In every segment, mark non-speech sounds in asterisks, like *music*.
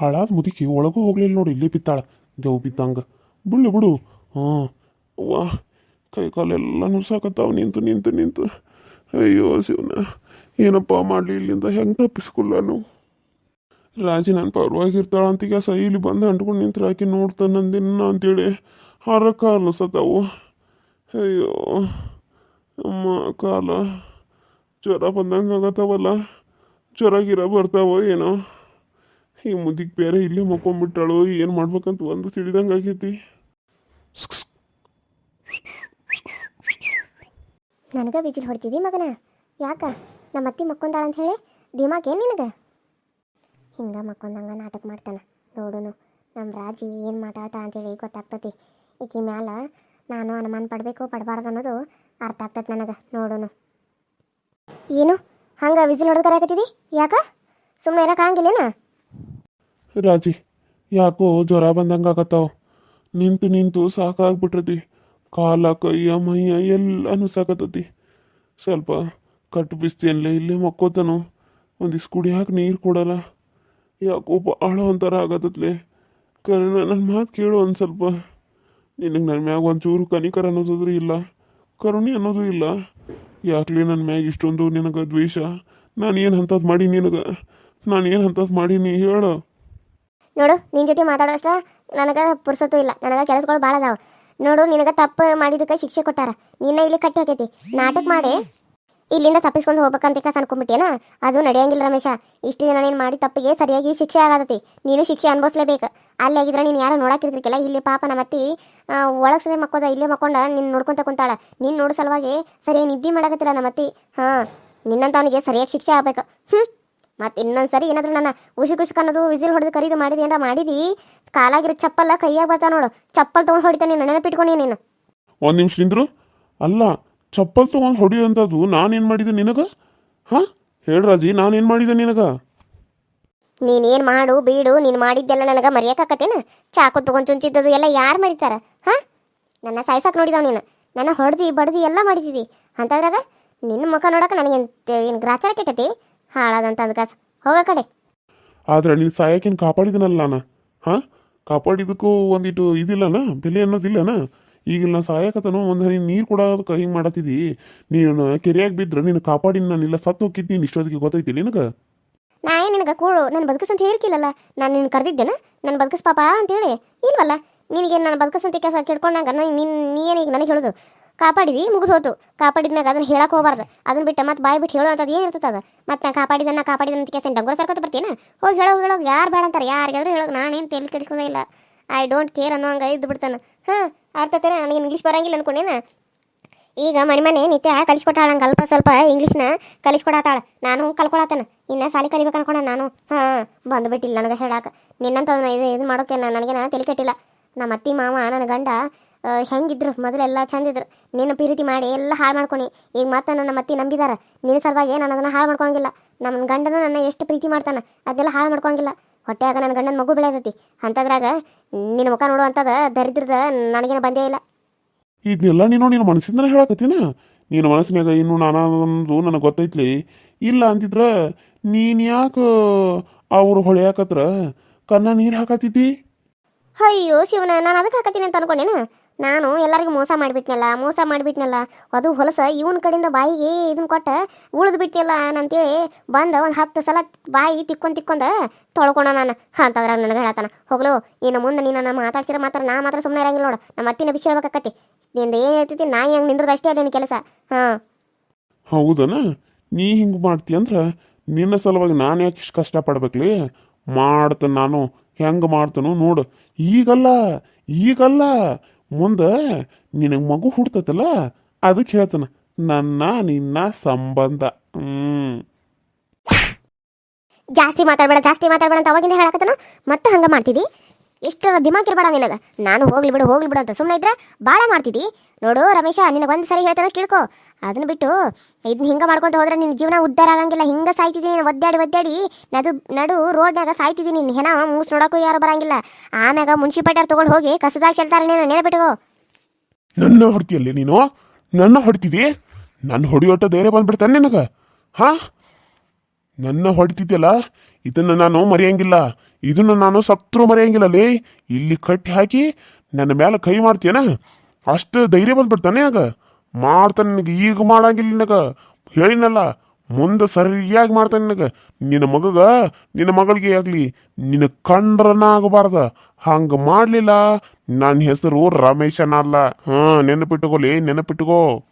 ಹಾಳಾದ ಮುದುಕಿ ಒಳಗೂ ಹೋಗ್ಲಿಲ್ಲ ನೋಡಿ, ಇಲ್ಲಿ ಬಿತ್ತಾಳ ದೇವ್ ಬಿದ್ದಂಗ. ಬಿಡ್ಲಿ, ಬಿಡು. ಹಾಂ. ವಾ ಕೈ ಕಾಲೆಲ್ಲ ನಿಂತು ನಿಂತು ನಿಂತು. ಅಯ್ಯೋ, ಶಿವನ. ಏನಪ್ಪ ಮಾಡಲಿ, ಇಲ್ಲಿಂದ ಹೆಂಗೆ ತಪ್ಪಿಸ್ಕೊಲ್ಲ ರಾಜಿ ನನ್ನ ಪರವಾಗಿರ್ತಾಳ ಅಂತೀಗ ಸ ಇಲ್ಲಿ ಬಂದು ಅಂಟ್ಕೊಂಡು ನಿಂತು ಹಾಕಿ ನೋಡ್ತಾನೆ ನಂದಿನ ಅಂತೇಳಿ ಹಾರ ಕಾಲು ಸತಾವು ಅಯ್ಯೋ, ಅಮ್ಮ, ಕಾಲ. ಜ್ವರ ಬಂದಂಗೆ ಆಗತ್ತವಲ್ಲ. ಜ್ವರ ಗಿರ ಬರ್ತಾವೋ ಏನೋ. ಈ ಮುದಿಗೆ ಬೇರೆ ಇಲ್ಲೇ ಮಕ್ಕೊಂಬಿಟ್ಟಾಳು ಏನು ಮಾಡ್ಬೇಕಂತ ಒಂದು ತಿಳಿದಂಗೆ ಆಗೈತಿ. ನನಗ ವಿಜಿಲ್ ಹೊಡ್ತಿದ್ದಿ ಮಗನ? ಯಾಕ? ನಮ್ಮ ಅತ್ತಿ ಮಕ್ಕೊಂದಾಳ ಅಂತ ಹೇಳಿ ದಿಮಾಕ್ ಏನು ನಿನಗೆ? ಹಿಂಗ ಮಕ್ಕೊಂದಂಗೆ ನಾಟಕ ಮಾಡ್ತಾನ. ನೋಡುನು ನಮ್ಮ ರಾಜಿ ಏನು ಮಾತಾಡ್ತಾಳ ಅಂತೇಳಿ ಗೊತ್ತಾಗ್ತತಿ. ಈಕಿ ಮ್ಯಾಲ ನಾನು ಅನುಮಾನ ಪಡಬೇಕು ಪಡಬಾರ್ದು ಅನ್ನೋದು ಅರ್ಥ ಆಗ್ತೈತೆ ನನಗೆ. ನೋಡುನು. ಏನು? ಹಂಗ ವಿಜಿಲ್ ಹೊಡೆದು ಕರೆಯಕತ್ತಿದಿ ಯಾಕ? ಸುಮ್ಮನೆ ಇರೋಕ್ಕಾಗಿಲ್ಲೇನ ರಾಜಿ, ಯಾಕೋ ಜ್ವರ ಬಂದಂಗೆ ಆಗತ್ತಾವ ನಿಂತು ನಿಂತು ಸಾಕಾಗ್ಬಿಟ್ರತಿ. ಕಾಲ ಕೈಯ ಮೈಯ ಎಲ್ಲನೂ ಸಾಕತ್ತತಿ. ಸ್ವಲ್ಪ ಕಟ್ಟು ಬಿಸ್ತಿಯಲ್ಲೇ ಇಲ್ಲೇ ಮಕ್ಕೋತಾನು. ಒಂದಿಷ್ಟು ಕುಡಿಯಾಕೆ ನೀರು ಕೊಡಲ್ಲ. ಯಾಕೋ ಭಾಳ ಒಂಥರ ಆಗತ್ತತ್ಲೆ. ಕರೆ ನನ್ನ ಮಾತು ಕೇಳು ಒಂದು ಸ್ವಲ್ಪ. ನಿನಗೆ ನನ್ನ ಮ್ಯಾಗ ಒಂಚೂರು ಕನಿಕರ ಅನ್ನೋದಾದ್ರೂ ಇಲ್ಲ. ಕರುಣಿ ಅನ್ನೋದು ಇಲ್ಲ. ಯಾಕಲಿ ನನ್ನ ಮ್ಯಾಗ ಇಷ್ಟೊಂದು ನಿನಗೆ ದ್ವೇಷ? ನಾನು ಏನು ಅಂಥದ್ದು ಮಾಡಿ ನಿನಗೆ? ನಾನು ಏನು ಅಂಥದ್ದು ಮಾಡೀನಿ ಹೇಳು. ನೋಡು ನಿನ್ನ ಜೊತೆ ಮಾತಾಡೋಷ್ಟ ನನಗೆ ಪುರ್ಸತ್ತು ಇಲ್ಲ. ನನಗೆ ಕೆಲಸಗಳು ಭಾಳ ಅದಾವ. ನೋಡು, ನಿನಗೆ ತಪ್ಪು ಮಾಡಿದಕ್ಕೆ ಶಿಕ್ಷೆ ಕೊಟ್ಟಾರ. ನಿನ್ನ ಇಲ್ಲಿ ಕಟ್ಟಿ ಹಾಕೈತಿ. ನಾಟಕ ಮಾಡಿ. ಇಲ್ಲಿಂದ ತಪ್ಪಿಸ್ಕೊಂಡು ಹೋಗ್ಬೇಕಂತ ಕಸ ಅನ್ಕೊಂಡ್ಬಿಟ್ಟೇನ ಅದು ನಡೆಯಂಗಿಲ್ಲ ರಮೇಶ. ಇಷ್ಟು ದಿನ ನೀನು ಮಾಡಿ ತಪ್ಪಿಗೆ ಸರಿಯಾಗಿ ಶಿಕ್ಷೆ ಆಗತೈತಿ. ನೀನು ಶಿಕ್ಷೆ ಅನುಭವಿಸ್ಲೇಬೇಕು. ಅಲ್ಲಿ ಆಗಿದ್ರೆ ನೀನು ಯಾರು ನೋಡಾಕಿರ್ತಿರ್ಕಿಲ್ಲ ಇಲ್ಲಿ ಪಾಪ ನಮ್ಮ ಅತ್ತಿ ಒಳಗೆ ಮಕ್ಕೋದ, ಇಲ್ಲೇ ಮಕ್ಕೊಂಡ ನಿನ್ನ ನೋಡ್ಕೊಂತ ಕುಂತಾಳ. ನೀನು ನೋಡೋ ಸಲುವಾಗಿ ಸರಿಯಾಗಿ ನಿದ್ದೆ ಮಾಡಕತ್ತಿಲ್ಲ ನಮ್ಮ ಅತ್ತಿ. ಹಾಂ, ನಿನ್ನಂತವನಿಗೆ ಸರಿಯಾಗಿ ಶಿಕ್ಷೆ ಆಗ್ಬೇಕು. ಹ್ಞೂ ಮತ್ತೆ ಇನ್ನೊಂದು ಸರಿ ಏನಾದರೂ ನನ್ನ ಉಶಿ ಖುಷಿ ಅನ್ನೋದು ವಿಸಿಲ್ ಹೊಡೆದು ಕರೀದು ಮಾಡಿದೆ ಏನಾರ ಮಾಡಿದಿ? ಕಾಲಾಗಿರೋ ಚಪ್ಪಲ್ಲ ಕೈಯಾಗ ಬರ್ತಾ ನೋಡು. ಚಪ್ಪಲ್ ತೊಗೊಂಡು ಹೊಡಿತಾನೆ ನೀನು ನೆನಪಿಟ್ಕೊಂಡು ನೀನು. ಒಂದು ನಿಮಿಷ ನಿಂದ್ರು. ಅಲ್ಲ ಚಪ್ಪಲ್ ತೊಗೊಂಡು ಹೊಡಿಯೋಂಥದ್ದು ನಾನೇನು ಮಾಡಿದೆ ನಿನಗೆ? ಹಾಂ? ಹೇಳ್ರಾಜಿ ನಾನೇನು ಮಾಡಿದೆ ನಿನಗೆ? ನೀನೇನು ಮಾಡು ಬೀಡು ನೀನು ಮಾಡಿದ್ದೆಲ್ಲ ನನಗೆ ಮರೆಯೋಕ್ಕಾಕತ್ತೇನ ಚಾಕು ತೊಗೊಂಡು ಚುಂಚಿದ್ದದು ಎಲ್ಲ ಯಾರು ಮರಿತಾರ? ಹಾಂ? ನನ್ನ ಸಾಯ್ಸಕ್ಕೆ ನೋಡಿದವ ನೀನು. ನನ್ನ ಹೊಡೆದು ಬಡ್ದಿ ಎಲ್ಲ ಮಾಡಿದ್ದೀವಿ ಅಂತದ್ರಾಗ ನಿನ್ನ ಮುಖ ನೋಡಕ್ಕೆ ನನಗೆ ಏನು ಗ್ರಾಚಾರ ಕೆಟ್ಟತಿ? ಹಾಳಾದಂತ ಕಾಸು ಹೋಗ ಕಡೆ. ಆದ್ರೆ ನೀನು ಸಾಯಕ್ಕೇನು ಕಾಪಾಡಿದನಲ್ಲ ನಾನು? ಹಾಂ? ಕಾಪಾಡಿದಕ್ಕೂ ಒಂದಿಟ್ಟು ಇದಿಲ್ಲನ? ಬೆಲೆ ಅನ್ನೋದಿಲ್ಲನ ಈಗ ನಾ ಸಾಯಕತನು ಒಂದು ಹನಿ ನೀರು ಕೊಡೋದಕ್ಕೆ ಕೈ ಮಾಡತ್ತಿದಿ ನೀನು ಕೆರೆಯಾಗಿ ಬಿದ್ರೆ ನೀನು ಕಾಪಾಡಿ ಇಲ್ಲ ಸತ್ತು ಹೋಗಿದ್ದು ನೀನು ಇಷ್ಟೊತ್ತಿಗೆ ಗೊತ್ತೈತಿ ನಿನಗೆ? ನಾ ಏನು ನಿನಗೆ ಕೂಡು ನನ್ನ ಬದುಕಸ್ ಅಂತ ಹೇಳ್ಕಿಲ್ಲಲ್ಲ. ನಾನು ನಿನ್ನ ಕರೆದಿದ್ದೇನ? ನನ್ನ ಬದುಕಸ್ ಪಾಪ ಅಂತ ಹೇಳಿ ಇಲ್ವಲ್ಲ? ನಿನಗೆ ನನ್ನ ಬದುಕಸ್ ಅಂತ ಕೆಲಸ ಕೇಳ್ಕೊಂಡಾಗ ನಿನ್ನ ನೀ ಏನೀಗ ನನಗೆ ಹೇಳೋದು? ಕಾಪಾಡಿದಿ? ಮುಗಿಸೋತು ಕಾಪಾಡಿದ್ಮ್ಯಾಗ ಅದನ್ನ ಹೇಳಕ್ಕೆ ಹೋಗಬಾರ್ದು. ಅದನ್ನ ಬಿಟ್ಟು ಮತ್ತೆ ಬಾಯಿ ಬಿಟ್ಟು ಹೇಳೋ ಅಂತದ್ದು ಏನು ಇರ್ತದೆ ಅದು? ಮತ್ತೆ ನಾ ಕಾಪಾಡಿದನ್ನ ಕಾಪಾಡಿದ ಅಂತ ಕೇಸನ್ ಡಂಗೋರ ಸರ್ಕೋತ ಬರ್ತೀನಿ ಹೋಗಿ ಹೇಳೋ ಹೇಳೋಗಿ ಯಾರು ಬೇಡ ಅಂತಾರೆ? ಯಾರಿಗಾದ್ರೂ ಹೇಳೋ ನಾನೇನು ತಲೆ ಕೆಡಿಸ್ಕೋದೇ ಇಲ್ಲ. ಐ ಡೋಂಟ್ ಕೇರ್ ಅನ್ನೋ ಹಂಗೆ ಇದ್ದು ಬಿಡ್ತಾನೆ. ಹಾಂ ಅರ್ಥತೇನೆ ನನಗೆ ಇಂಗ್ಲೀಷ್ ಬರಂಗಿಲ್ಲ ಅನ್ಕೊಂಡೇನ? ಈಗ ಮನೆ ಮನೆ ನಿತ್ಯ ಕಲಿಸ್ಕೊಟ್ಟಾಳ ನಂಗೆ ಅಲ್ಪ ಸ್ವಲ್ಪ ಇಂಗ್ಲೀಷ್ನ ಕಲಿಸ್ಕೊಡತ್ತಾಳ ನಾನು ಕಲ್ಕೊಳತ್ತೇನೆ ಇನ್ನು ಸಾಲಿ ಕಲಿಬೇಕು ಅನ್ಕೊಂಡ ನಾನು? ಹಾಂ, ಬಂದುಬಿಟ್ಟಿಲ್ಲ ನನಗೆ ಹೇಳಾಕ. ನಿನ್ನಂತ ಇದು ಇದು ಮಾಡೋಕೆ ನನಗೇನ ತಲೆ ಕೆಟ್ಟಿಲ್ಲ. ನಮ್ಮ ಅತ್ತಿ ಮಾವ, ನನ್ನ ಗಂಡ ಹೆಂಗಿದ್ರು? ಮೊದಲೆಲ್ಲ ಚಂದಿದ್ರು ನಿನ್ನ ಪ್ರೀತಿ ಮಾಡಿ ಎಲ್ಲ ಹಾಳು ಮಾಡ್ಕೊನಿ. ಈಗ ಮತ್ತೆ ನನ್ನ ಅತ್ತಿ ನಂಬಿದಾರ. ನಿನ್ನ ಸಲುವಾಗಿ ನಾನು ಅದನ್ನು ಹಾಳು ಮಾಡ್ಕೊಂಗಿಲ್ಲ ನಮ್ಮ ಗಂಡನು ನನ್ನ ಎಷ್ಟು ಪ್ರೀತಿ ಮಾಡ್ತಾನೆ ಅದೆಲ್ಲ ಹಾಳು ಮಾಡ್ಕೊಂಗಿಲ್ಲ ಹೊಟ್ಟೆಯಾಗ ನನ್ನ ಗಂಡನ ಮಗು ಬೆಳೆಯತೈತಿ. ಅಂಥದ್ರಾಗ ನಿನ್ನ ಮುಖ ನೋಡುವಂಥದ್ದು ದರಿದ್ರದ ನನಗೇನು ಬಂದೇ ಇಲ್ಲ. ಇದನ್ನೆಲ್ಲ ನೀನು ನಿನ್ನ ಮನಸ್ಸಿಂದನೇ ಹೇಳಕತ್ತೀನ? ನಿನ್ನ ಮನಸ್ಸಿನಾಗ ಇನ್ನು ನಾನು ನನಗೆ ಗೊತ್ತೈತ್ಲಿ? ಇಲ್ಲ ಅಂತಿದ್ರ ನೀನು ಯಾಕೆ ಅವ್ರು ಹೊಳೆಯಾಕತ್ರ ಕನ್ನ ನೀರು ಹಾಕತ್ತಿದ್ದಿ? ಅಯ್ಯೋ ಶಿವನ ನಾನು ಅದಕ್ಕೆ ಹಾಕತ್ತೀನಿ ಅಂತ ಅನ್ಕೊಂಡೇನ? ನಾನು ಎಲ್ಲರಿಗೂ ಮೋಸ ಮಾಡಿಬಿಟ್ನಲ್ಲ ಮೋಸ ಮಾಡಿಬಿಟ್ನಲ್ಲ. ಅದು ಹೊಲಸ ಇವನ ಕಡೆಯಿಂದ ಬಾಯಿಗೆ ಇದನ್ನ ಕೊಟ್ಟ ಉಳಿದು ಬಿಟ್ನಲ್ಲ ಅಂತೇಳಿ ಬಂದ ಒಂದು ಹತ್ತು ಸಲ ಬಾಯಿ ತಿಕ್ಕೊಂಡ್ ತಿಕ್ಕೊಂಡ ತೊಳ್ಕೊಂಡ ನಾನು ಅಂತಂದ್ರೆ ನನಗೆ ಹೇಳತ್ತಾನ. ಹೋಗ್ಲು, ಇನ್ನು ಮುಂದೆ ನೀನು ನಾನು ಮಾತಾಡ್ಸಿರ ಮಾತ್ರ ನಾ ಮಾತ್ರ ಸುಮ್ಮನೆ ಇರಂಗಿಲ್ಲ ನೋಡು. ನಮ್ಮ ಅತ್ತಿನ ಬಿಸಿ ಹೇಳ್ಬೇಕಾಕತಿ ನಿಂದ ಏನು ಹೇಳ್ತೈತಿ ನಾ ಹೆಂಗೆ ನಿಂದ್ರದ್ದು ಅಷ್ಟೇ ಅದೇನು ಕೆಲಸ. ಹಾಂ. ಹೌದನ? ನೀ ಹಿಂಗೆ ಮಾಡ್ತಿ ಅಂದ್ರೆ ನಿನ್ನ ಸಲುವಾಗಿ ನಾನು ಯಾಕೆ ಇಷ್ಟು ಕಷ್ಟಪಡ್ಬೇಕ್ಲಿ ಮಾಡ್ತೇನೆ ನಾನು, ಹೆಂಗೆ ಮಾಡ್ತೇನೋ ನೋಡು. ಈಗಲ್ಲ ಈಗಲ್ಲ. ಮುಂದೆ ನಿನಗೆ ಮಗು ಹುಡ್ತತಲ್ಲ ಅದಕ್ಕೆ ಹೇಳ್ತಾನೆ, ನನ್ನ ನಿನ್ನ ಸಂಬಂಧ. ಹ್ಮ್. ಜಾಸ್ತಿ ಮಾತಾಡ್ಬೇಡ ಜಾಸ್ತಿ ಮಾತಾಡ್ಬೇಡ ಅಂತ ಅವಾಗಿಂದ ಹೇಳಕತ್ತನ, ಮತ್ತೆ ಹಂಗ ಮಾಡ್ತಿದ್ದಿ ಇಷ್ಟು ದಿಮಾಕಿರ್ಬೇಡ ನಿನಗೆ. ನಾನು ಹೋಗ್ಲಿ ಬಿಡು ಹೋಗ್ಲಿ ಬಿಡು ಅಂತ ಸುಮ್ಮನೆ ಇದ್ರೆ ಭಾಳ ಮಾಡ್ತಿದ್ದಿ. ನೋಡು ರಮೇಶ, ನಿನಗೆ ಒಂದು ಸರಿ ಹೇಳ್ತಾನೆ ಕೇಳ್ಕೊ. ಅದನ್ನ ಬಿಟ್ಟು ಇದನ್ನ ಹಿಂಗೆ ಮಾಡ್ಕೊಂತ ಹೋದ್ರೆ ನಿನ್ನ ಜೀವನ ಉದ್ಧಾರ ಆಗಂಗಿಲ್ಲ. ಹಿಂಗೆ ಸಾಯ್ತಿದ್ದೀನಿ ಒದ್ದಾಡಿ ಒದ್ದಾಡಿ ನದು, ನಡು ರೋಡ್ನಾಗ ಸಾಯ್ತಿದ್ದೀನಿ. ನಿನ್ನ ಹೆಣ, ಮೂಸ್ ನೋಡೋಕ್ಕೂ ಯಾರು ಬರಂಗಿಲ್ಲ. ಆಮ್ಯಾಗ ಮುನ್ಸಿಪಾಲ್ಟಿಯವ್ರು ತೊಗೊಂಡು ಹೋಗಿ ಕಸದಾಗ ಚೆಲ್ತಾರೆ ನೀನು. ನೆನಪಿಟ್ಕೋ ನನ್ನ ಹೊಡ್ತಿಯಲ್ಲಿ ನೀನು? ನನ್ನ ಹೊಡ್ತಿದ್ದಿ? ನನ್ನ ಹೊಡಿಯೋಟ ಧೈರ್ಯ ಬಂದ್ಬಿಡ್ತಾನೆ ನಿನಗೆ. ಹಾ? ನನ್ನ ಹೊಡಿತಿದ್ಯಲ್ಲ? ಇದನ್ನ ನಾನು ಮರೆಯಂಗಿಲ್ಲ. ಇದನ್ನ ನಾನು ಸತ್ರು ಮರೆಯಂಗಿಲ್ಲ ಲೇ ಇಲ್ಲಿ ಕಟ್ಟಿ ಹಾಕಿ ನನ್ನ ಮೇಲೆ ಕೈ ಮಾಡ್ತೀಯನ? ಅಷ್ಟು ಧೈರ್ಯ ಬಂದ್ಬಿಡ್ತಾನೆ ಆಗ. ಮಾಡ್ತಾನೆ ನಿನಗೆ, ಈಗ ಮಾಡಂಗಿಲ್ಲ ನಿನಗ. ಹೇಳಿನಲ್ಲ ಮುಂದೆ ಸರಿಯಾಗಿ ಮಾಡ್ತಾನೆ ನಿನಗೆ. ನಿನ್ನ ಮಗಗ, ನಿನ್ನ ಮಗಳಿಗೆ ಆಗಲಿ, ನಿನ್ನ ಕಂಡ್ರನ ಆಗಬಾರ್ದ ಹಂಗೆ ಮಾಡಲಿಲ್ಲ. ನನ್ನ ಹೆಸರು ರಮೇಶನ ಅಲ್ಲ ಹಾ ನೆನಪಿಟ್ಟುಕೋಲಿ ನೆನಪಿಟ್ಟುಕೋ.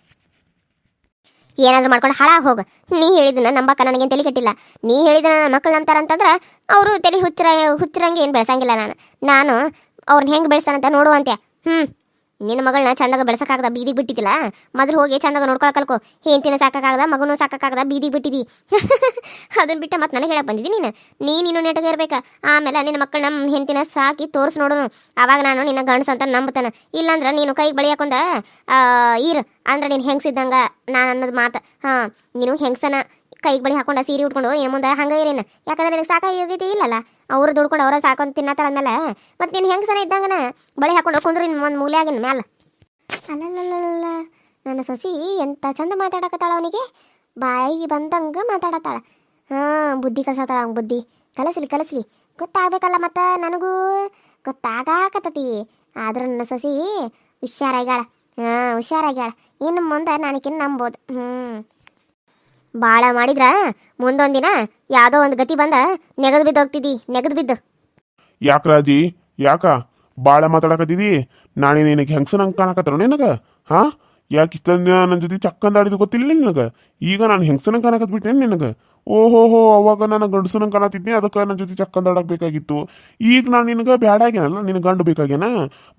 ಏನಾದ್ರೂ ಮಾಡ್ಕೊಂಡು ಹಾಳಾಗಿ ಹೋಗು. ನೀ ಹೇಳಿದನ ನಂಬಕ್ಕ ನನಗೇನು ತಲೆ ಕಟ್ಟಿಲ್ಲ. ನೀ ಹೇಳಿದನ ನನ್ನ ಮಕ್ಕಳು ನಂಬ್ತಾರಂತಂದ್ರೆ ಅವರು ತಲೆ ಹುಚ್ಚರ ಹುಚ್ಚಿರಂಗೆ ಏನು ಬೆಳೆಸಂಗಿಲ್ಲ ನಾನು. ನಾನು ಅವ್ರನ್ನ ಹೆಂಗೆ ಬೆಳೆಸ್ತಾನಂತ ನೋಡುವಂತೆ. ಹ್ಞೂ ನಿನ್ನ ಮಗಳನ್ನ ಚಂದಾಗ ಬೆಳೆಸಕ್ಕಾಗದ, ಬೀದಿಗೆ ಬಿಟ್ಟಿದ್ದಿಲ್ಲ? ಮೊದಲು ಹೋಗಿ ಚಂದಾಗ ನೋಡ್ಕೊಳಕಲ್ಕೋ ಕಲ್ಕೊ. ಹೆಂಡತಿನ ಸಾಕಾಗದ ಮಗನೂ ಸಾಕಾಗದ ಬೀದಿಗೆ ಬಿಟ್ಟಿದಿ *laughs* ಅದನ್ನ ಬಿಟ್ಟು ಮತ್ತೆ ನನಗೆ ಹೇಳಕ್ ಬಂದಿದ್ದೀನಿ ನೀನು? ನೀನು ನೆಟಗೆ ಇರ್ಬೇಕು. ಆಮೇಲೆ ನಿನ್ನ ಮಕ್ಕಳನ್ನ ಹೆಂಡತಿನ ಸಾಕಿ ತೋರಿಸಿ ನೋಡೋನು. ಅವಾಗ ನಾನು ನಿನ್ನ ಗಂಡಸ ಅಂತ ನಂಬ್ತಾನೆ. ಇಲ್ಲಾಂದ್ರೆ ನೀನು ಕೈಗೆ ಬಳಿ ಆ, ಇರು. ಅಂದ್ರೆ ನೀನು ಹೆಂಗ್ಸಿದ್ದಂಗ ನಾನು ಅನ್ನೋದು ಮಾತು. ಹಾಂ, ನೀನು ಹೆಂಗ್ಸನ ಕೈಗೆ ಬಳಿ ಹಾಕೊಂಡ ಸೀರೆ ಉಟ್ಕೊಂಡು, ಏ ಮುಂದೆ ಹಂಗೆ ಇರೇನು ಯಾಕಂದ್ರೆ ನಿನಗೆ ಸಾಕಾಗಿ ಯೋಗ್ಯತೆ ಇಲ್ಲಲ್ಲ? ಅವ್ರು ದುಡ್ಕೊಂಡು ಅವರ ಸಾಕೊಂಡ್ ತಿನ್ನತ್ತಾರ ಮತ್ತು ಮತ್ತೆ ನೀನು ಹೆಂಗ್ಸನ ಇದ್ದಂಗನ? ಬಳಿ ಹಾಕೊಂಡು ಕುಂದ್ರು ಒಂದು ಮೂಲೆಯಾಗಿನ ಮ್ಯಾಲ. ಅಲ್ಲಲ್ಲಲ್ಲ ನನ್ನ ಸೊಸಿ ಎಂತ ಚಂದ ಮಾತಾಡಕತ್ತಾಳ ಅವನಿಗೆ? ಬಾಯಿಗೆ ಬಂದಂಗೆ ಮಾತಾಡತ್ತಾಳ. ಹಾಂ, ಬುದ್ಧಿ ಕಲಸತ್ತಾಳ ಅವ್ನ ಬುದ್ಧಿ. ಕಲಸ್ಲಿ ಕಲಸ್ಲಿ. ಗೊತ್ತಾಗಬೇಕಲ್ಲ ಮತ್ತು ನನಗೂ? ಗೊತ್ತಾಗಾಕತ್ತತಿ. ಆದ್ರೆ ನನ್ನ ಸೊಸಿ ಹುಷಾರಾಗ್ಯಾಳ. ಹಾಂ, ಹುಷಾರಾಗ್ಯಾಳ. ಇನ್ನು ಮುಂದೆ ನಾನಿಕಿನ್ ನಂಬೋದು. ಹ್ಞೂ ಭಾಳ ಮಾಡಿದ್ರ ಮುಂದೊಂದು ದಿನ ಯಾವುದೋ ಒಂದು ಗತಿ ಬಂದ ನೆಗದು ಬಿದ್ದು ಹೋಗ್ತಿದ್ದಿ ನೆಗದು ಬಿದ್ದು. ಯಾಕ ಯಾಕ? ಬಾಳ ಮಾತಾಡಕತ್ತಿದಿ? ನಾಳೆ ನಿನಗೆ ಹೆಂಗಸನಂಗೆ ಕಾಣಕತ್ತಾರ ನಿನಗ? ಹಾ? ಯಾಕೆ ಇಷ್ಟೊಂದು ನನ್ನ ಜೊತೆ ಚಕ್ಕಂದಾಡಿದು ಗೊತ್ತಿಲ್ಲ ನಿನಗ? ಈಗ ನಾನು ಹೆಂಗಸನಂಗೆ ಕಾಣಕತ್ ಬಿಟ್ಟೆ ನಿನಗ? ಓಹೋ ಹೋ ಅವಾಗ ನಾನು ಗಂಡಸನಂಗೆ ಕಾಣತಿದ್ದೆ ಅದಕ್ಕೆ ನನ್ನ ಜೊತೆ ಚಕ್ಕಂದಾಡಕ್ ಬೇಕಾಗಿತ್ತು ಈಗ ನಾನು ನಿನಗೆ ಬ್ಯಾಡ ನಿನ್ನ ಗಂಡು ಬೇಕಾಗ್ಯಾನ?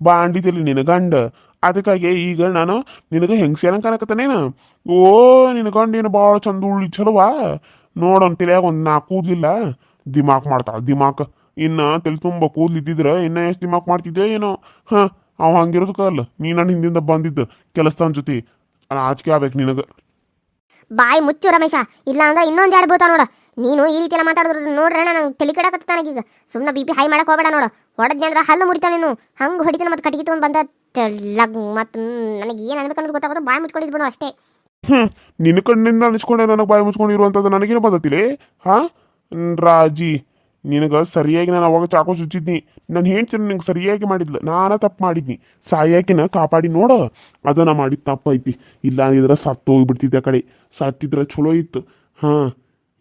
ಬಾ ಅಂಡಿದಲ್ಲಿ ನಿನ್ನ ಗಂಡ? ಅದಕ್ಕಾಗಿ ಈಗ ನಾನು ನಿನಗೆ ಹೆಂಗಸೇನಂಗೆ ಕಾಣಕತ್ತಾನೇನ ಓ, ನಿನ್ನ ಗಂಡ ಏನು ಭಾಳ ಚಂದ ಉಳ್ಳಿ, ಚಲೋವಾ? ನೋಡೋನ್ ತಲೆಯಾಗ ಒಂದು ನಾ ಕೂದ್ಲಿಲ್ಲ. ದಿಮಾಕ್ ಮಾಡ್ತಾಳೆ, ದಿಮಾಕ್. ಇನ್ನ ತಲೆ ತುಂಬ ಕೂದ್ಲಿದ್ದಿದ್ರ ಇನ್ನ ಎಷ್ಟು ದಿಮಾಕ್ ಮಾಡ್ತಿದ್ದೆ ಏನೋ. ಹ, ಅವ ಹಂಗಿರೋದಕ್ಕಲ್ಲ ನೀ ನನ್ನ ಹಿಂದಿಂದ ಬಂದಿದ್ದು ಕೆಲಸದ ಜೊತೆ. ಆಚಿಕೆ ಆಗ್ಬೇಕು ನಿನಗೆ. ಬಾಯಿ ಮುಚ್ಚು ರಮೇಶ. ಇಲ್ಲ ಅಂದ್ರೆ ಇನ್ನೊಂದು ಎರಡು ಬೀಳ್ತಾವ ನೋಡ. ನೀನು ಈ ರೀತಿ ಎಲ್ಲ ಮಾತಾಡಿದ್ರು ನೋಡ್ರಣ ನಂಗೆ ತಲೆ ಕೆಡಕತ್ತ ನನಗೀಗ ಸುಮ್ಮನೆ ಬಿ ಪಿ ಹೈ ಮಾಡಕ್ಕೆ ಹೋಗ್ಬೇಡ ನೋಡು. ಹೊಡೆದ್ನಿ ಅಂದ್ರೆ ಹಲ್ಲು ಮುರಿತಾವ ನೀನು. ಹಂಗೆ ಹೊಡಿತಾನೆ ಮತ್ತೆ ಕಟ್ಟಿಗೆ ತೊಗೊಂಡು ಬಂದ ಲಗ್ ಮತ್ತು ನನಗೆ ಏನು ಅನ್ಬೇಕನ್ನೋದು ಗೊತ್ತಾಗೋದು. ಬಾಯಿ ಮುಚ್ಕೊಂಡಿದ್ದು ಬಿಡು ಅಷ್ಟೇ. ಹ್ಞೂ ನಿನ್ನ ಕಣ್ಣಿಂದ ಅನಿಸ್ಕೊಂಡೆ ನನಗೆ ಬಾಯಿ ಮುಚ್ಕೊಂಡಿರುವಂಥದ್ದು ನನಗೇನು ಬಂದತ್ತಿಲೇ ಹಾ? ರಾಜಿ, ನಿನಗೆ ಸರಿಯಾಗಿ ನಾನು ಅವಾಗ ಚಾಕು ಚುಚ್ಚಿದ್ನಿ ನಾನು ಹೇಳ್ತೀನಿ ನಿನಗೆ ಸರಿಯಾಗಿ ಮಾಡಿದ್ಲು. ನಾನು ತಪ್ಪು ಮಾಡಿದ್ನಿ. ಸಾಯಾಕಿನ ಕಾಪಾಡಿ ನೋಡ. ಅದನ್ನು ಮಾಡಿದ ತಪ್ಪೈತಿ ಇಲ್ಲ ಅಂದಿದ್ರೆ ಸತ್ತು ಹೋಗಿಬಿಡ್ತಿದ್ದೆ ಆ ಕಡೆ. ಸತ್ತಿದ್ರೆ ಚಲೋ ಇತ್ತು. ಹಾ.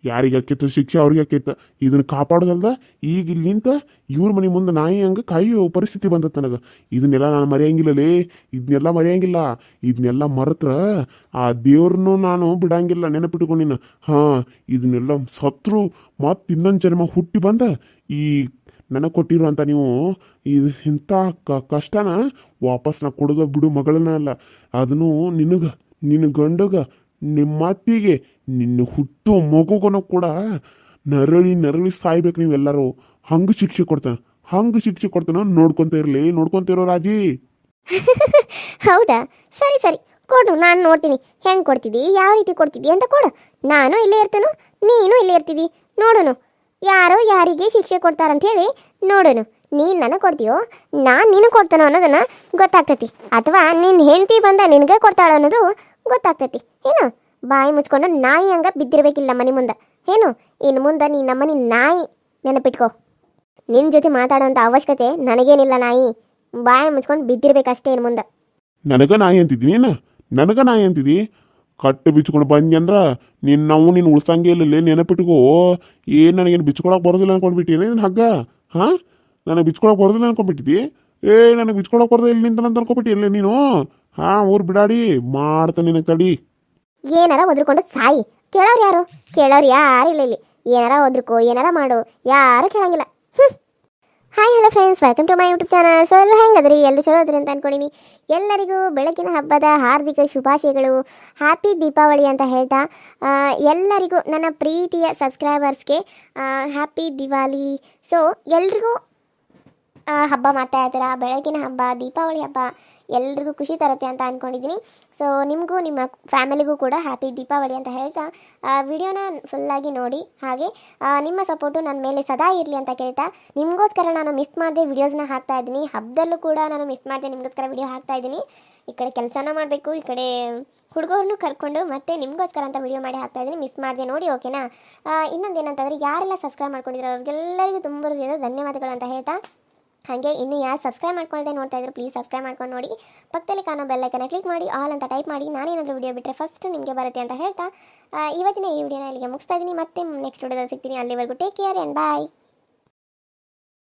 ಯಾರಿಗೆ ಹಾಕಿತ್ತು ಶಿಕ್ಷೆ ಅವ್ರಿಗೆ ಹಾಕಿತ್ತು ಇದನ್ನ ಕಾಪಾಡೋದಲ್ದ ಈಗ ಇಲ್ಲಿಂತ ಇವ್ರ ಮನೆ ಮುಂದೆ ನಾಯಿ ಹಂಗೆ ಕಾಯೋ ಪರಿಸ್ಥಿತಿ ಬಂದತ್ ನನಗೆ. ಇದನ್ನೆಲ್ಲ ನಾನು ಮರೆಯಂಗಿಲ್ಲಲೇ, ಇದನ್ನೆಲ್ಲ ಮರೆಯಂಗಿಲ್ಲ, ಇದನ್ನೆಲ್ಲ ಮರೆತ್ರ ಆ ದೇವ್ರನ್ನೂ ನಾನು ಬಿಡಂಗಿಲ್ಲ ನೆನಪಿಟ್ಕೊಂಡಿನ ಹಾಂ, ಇದನ್ನೆಲ್ಲ ಸತ್ರು ಮತ್ತೆ ಇನ್ನೊಂದು ಜನ್ಮ ಹುಟ್ಟಿ ಬಂದ ಈ ನನಗೆ ಕೊಟ್ಟಿರುವಂಥ ನೀವು ಇದು ಇಂಥ ಕ ಕಷ್ಟನ ವಾಪಸ್ ನಾ ಕೊಡೋದ ಬಿಡು ಮಗಳನ್ನ ಅಲ್ಲ. ಅದನ್ನು ನಿನಗೆ, ನಿನ್ನ ಗಂಡಗ ನಿಮ್ಮ ಅತ್ತಿಗೆ ನಿನ್ನ ಹುಟ್ಟು ಮಗುಗನು ಕೂಡ ನರಳಿ ನರಳಿ ಸಾಯ್ಬೇಕು ನೀವೆಲ್ಲರೂ. ಹಂಗೆ ಶಿಕ್ಷೆ ಕೊಡ್ತಾನೆ. ಹಂಗೆ ಶಿಕ್ಷೆ ಕೊಡ್ತಾನ ನೋಡ್ಕೊಂತ ಇರ್ಲಿ, ನೋಡ್ಕೊಂತ ಇರೋ ರಾಜಿ. *laughs* ಹೌದಾ? ಸರಿ ಸರಿ. ಕೊಡು, ನಾನು ನೋಡ್ತೀನಿ. ಹೆಂಗೆ ಕೊಡ್ತಿದ್ದಿ ಯಾವ ರೀತಿ ಕೊಡ್ತಿದ್ದಿ ಅಂತ ಕೊಡು. ನಾನು ಇಲ್ಲೇ ಇರ್ತೇನು, ನೀನು ಇಲ್ಲೇ ಇರ್ತಿದ್ದಿ ನೋಡೋನು. ಯಾರೋ ಯಾರಿಗೆ ಶಿಕ್ಷೆ ಕೊಡ್ತಾರಂತ ಹೇಳಿ ನೋಡೋನು. ನೀನು ನನಗೆ ಕೊಡ್ತೀಯೋ, ನಾನು ನಿನಗೆ ಕೊಡ್ತಾನೋ ಅನ್ನೋದನ್ನ ಗೊತ್ತಾಗ್ತೈತಿ. ಅಥವಾ ನಿನ್ನ ಹೆಂಡತಿ ಬಂದ ನಿನಗೆ ಕೊಡ್ತಾಳೋ ಅನ್ನೋದು ಗೊತ್ತಾಗ್ತೈತಿ. ಏನು? ಬಾಯಿ ಮುಚ್ಕೊಂಡು ನಾಯಿ ಹಂಗ ಬಿದ್ದಿರ್ಬೇಕಿಲ್ಲ ಮನೆ ಮುಂದೆ. ಏನು? ಇನ್ನು ಮುಂದೆ ನೀ ನಮ್ಮನೆ ನಾಯಿ ನೆನಪಿಟ್ಕೋ. ನಿನ್ನ ಜೊತೆ ಮಾತಾಡೋಂಥ ಅವಶ್ಯಕತೆ ನನಗೇನಿಲ್ಲ ನಾಯಿ. ಬಾಯಿ ಮುಚ್ಕೊಂಡು ಬಿದ್ದಿರ್ಬೇಕಷ್ಟೇ ಇನ್ನು ಮುಂದೆ. ನನಗ ನಾಯಿ ಅಂತಿದ್ದೀನಿ ಏನ ನನಗ ನಾಯಿ ಅಂತಿದಿ ಕಟ್ಟು ಬಿಚ್ಕೊಂಡು ಬಂದಿ ಅಂದ್ರ ನಿನ್ನ ನಾವು ನೀನು ಉಳ್ಸಂಗೆ ಇಲ್ಲ ನೆನಪಿಟ್ಕೋ. ಏನು ನನಗೇನು ಬಿಚ್ಕೊಳಕ್ ಬರೋದಿಲ್ಲ ಅನ್ಕೊಂಡ್ಬಿಟ್ಟಿ? ಏನೇನು ಹಗ್ಗ? ಹಾ? ನನಗೆ ಬಿಚ್ಕೊಳಕ್ ಬರೋದಿಲ್ಲ ಅನ್ಕೊಂಡ್ಬಿಟ್ಟಿದ್ದಿ? ಏ, ನನಗೆ ಬಿಚ್ಕೊಳಕ್ ಬರೋದಿಲ್ಲ ಇಲ್ಲಿ ನಿಂತ ಅಂತ ಅನ್ಕೊಂಡ್ಬಿಟ್ಟಿ ಇಲ್ಲ ನೀನು? ಹಾ, ಊರ್ ಬಿಡಾಡಿ, ಮಾಡ್ತಾನೆ ತಡಿ. ಏನಾರ ಒದ್ರಕೊಂಡು ಸಾಯಿ. ಕೇಳೋರು ಯಾರು? ಕೇಳೋರು ಯಾರು ಇಲ್ಲ ಇಲ್ಲಿ. ಏನಾರ ಒದ್ರುಕೋ, ಏನಾರ ಮಾಡು, ಯಾರು ಕೇಳಂಗಿಲ್ಲ. Hi hello friends welcome to my YouTube channel so ಎಲ್ಲರೂ ಹೆಂಗದ್ರಿ? ಎಲ್ಲರೂ ಚಲೋ ಅದ್ರಿ ಅಂತ ಅನ್ಕೊಂಡಿನಿ. ಎಲ್ಲರಿಗೂ ಬೆಳಕಿನ ಹಬ್ಬದ ಹಾರ್ದಿಕ ಶುಭಾಶಯಗಳು. ಹ್ಯಾಪಿ ದೀಪಾವಳಿ ಅಂತ ಹೇಳ್ತಾ ಎಲ್ಲರಿಗೂ ನನ್ನ ಪ್ರೀತಿಯ ಸಬ್ಸ್ಕ್ರೈಬರ್ಸ್ಗೆ ಹ್ಯಾಪಿ ದಿವಾಲಿ ಸೊ ಎಲ್ರಿಗೂ ಹಬ್ಬ ಮಾಡ್ತಾ ಇರ್ತಾರ ಬೆಳಕಿನ ಹಬ್ಬ, ದೀಪಾವಳಿ ಹಬ್ಬ. ಎಲ್ರಿಗೂ ಖುಷಿ ತರುತ್ತೆ ಅಂತ ಅಂದ್ಕೊಂಡಿದ್ದೀನಿ ಸೊ ನಿಮಗೂ, ನಿಮ್ಮ ಫ್ಯಾಮಿಲಿಗೂ ಕೂಡ ಹ್ಯಾಪಿ ದೀಪಾವಳಿ ಅಂತ ಹೇಳ್ತಾ ವಿಡಿಯೋನ ಫುಲ್ಲಾಗಿ ನೋಡಿ. ಹಾಗೆ ನಿಮ್ಮ ಸಪೋರ್ಟು ನನ್ನ ಮೇಲೆ ಸದಾ ಇರಲಿ ಅಂತ ಕೇಳ್ತಾ, ನಿಮಗೋಸ್ಕರ ನಾನು ಮಿಸ್ ಮಾಡದೆ ವಿಡಿಯೋಸ್ನ ಹಾಕ್ತಾ ಇದ್ದೀನಿ. ಹಬ್ಬದಲ್ಲೂ ಕೂಡ ನಾನು ಮಿಸ್ ಮಾಡದೆ ನಿಮಗೋಸ್ಕರ ವಿಡಿಯೋ ಹಾಕ್ತಾ ಇದ್ದೀನಿ. ಈ ಕಡೆ ಕೆಲಸನ ಮಾಡಬೇಕು, ಈ ಕಡೆ ಹುಡುಗರನ್ನು ಕರ್ಕೊಂಡು ಮತ್ತೆ ನಿಮಗೋಸ್ಕರ ಅಂತ ವಿಡಿಯೋ ಮಾಡಿ ಹಾಕ್ತಾ ಇದ್ದೀನಿ. ಮಿಸ್ ಮಾಡಿದೆ ನೋಡಿ ಓಕೆನಾ ಇನ್ನೊಂದು ಏನಂತಂದರೆ ಯಾರೆಲ್ಲ ಸಬ್ಸ್ಕ್ರೈಬ್ ಮಾಡ್ಕೊಂಡಿದ್ದಾರೆ ಅವ್ರಿಗೆಲ್ಲರಿಗೂ ತುಂಬ ಧನ್ಯವಾದಗಳು ಅಂತ ಹೇಳ್ತಾ ಹಾಗೆ ಇನ್ನು ಯಾರು ಸಬ್ಸ್ಕ್ರೈಬ್ ಮಾಡ್ಕೊಳ್ಳದೆ ನೋಡ್ತಾ ಇದ್ರು ಪ್ಲೀಸ್ ಸಬ್ಸ್ಕ್ರೈಬ್ ಮಾಡ್ಕೊಂಡು ನೋಡಿ. ಪಕ್ಕದಲ್ಲಿ ಕಾಣೋ ಬೆಲ್ಲೈಕನ್ನ ಕ್ಲಿಕ್ ಮಾಡಿ ಆಲ್ ಅಂತ ಟೈಪ್ ಮಾಡಿ ನಾನೇನಾದರೂ ವಿಡಿಯೋ ಬಿಟ್ಟರೆ ಫಸ್ಟ್ ನಿಮಗೆ ಬರುತ್ತೆ ಅಂತ ಹೇಳ್ತಾ. ಇವತ್ತಿನ ಈ ವಿಡಿಯೋನ ಇಲ್ಲಿಗೆ ಮುಗಿಸ್ತಾ ಇದ್ದೀನಿ. ಮತ್ತೆ ನೆಕ್ಸ್ಟ್ ವಿಡಿಯೋದಲ್ಲಿ ಸಿಗ್ತೀನಿ. ಅಲ್ಲಿವರೆಗೂ ಟೇಕ್ ಕೇರ್ ಆ್ಯಂಡ್ ಬಾಯ್